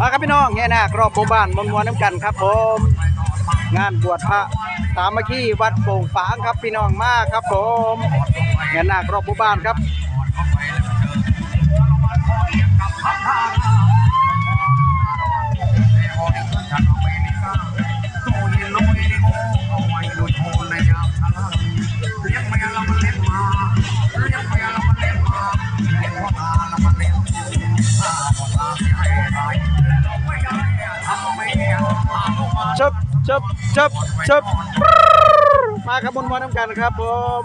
มาครับพี่น้องแง่นากรอบหมู่บ้านมวลมวลน้ำกันครับผม งานบวชพระสามัคคีวัดโป่งฝางครับพี่น้องมากครับผมแง่นากรอบหมู่บ้านครับ จับจับจับจับมาขับบนวันน้ำกันครับผม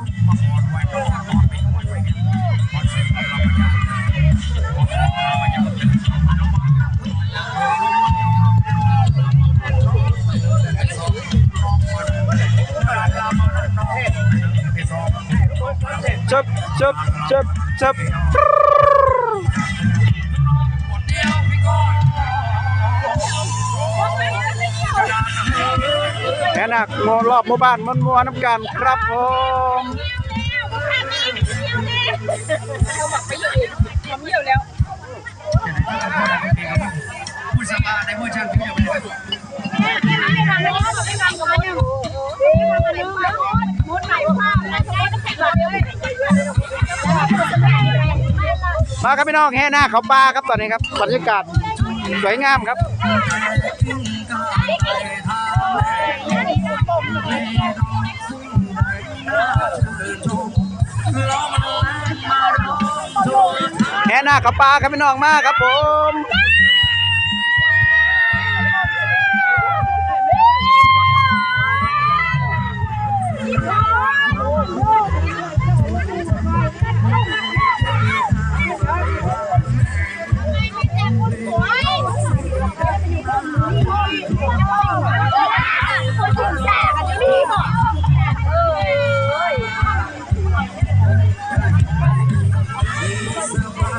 จับจับจับจับากงอรอบหมู่บ้านมวลมวน้ำกันครับผมผู้สบายในผู้ช่างที่อยู่ในมาครับพี่น้องแห่หน้าเขาปลาครับตอนนี้ครับบรรยากาศสวยงามครับ แห่หน้ากับปลาครับพี่น้องมากครับผม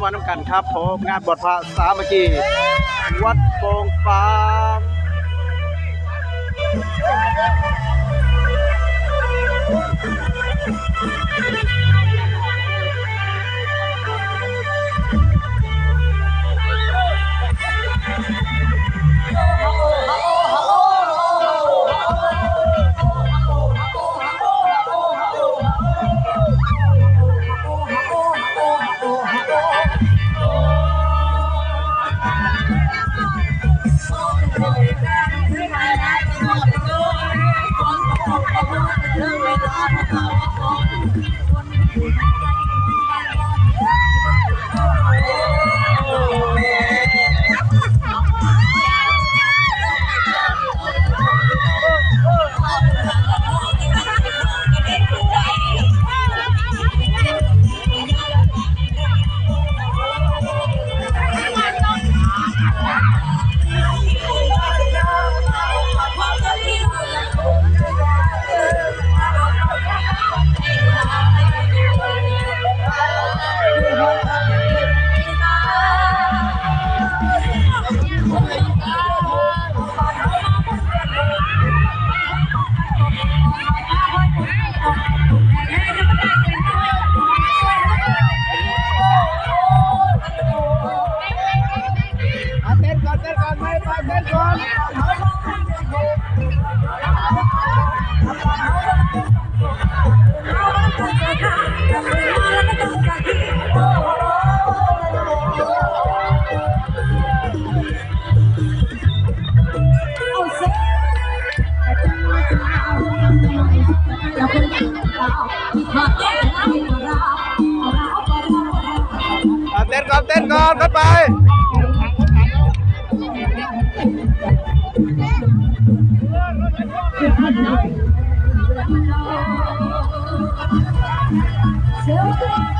มวนน้ำกันครับผมงานบทพระสามัคคีวัดโป่งฟาง เต้ เต้นก่อนเขึ้นไปเ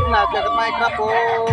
vlog at microphone.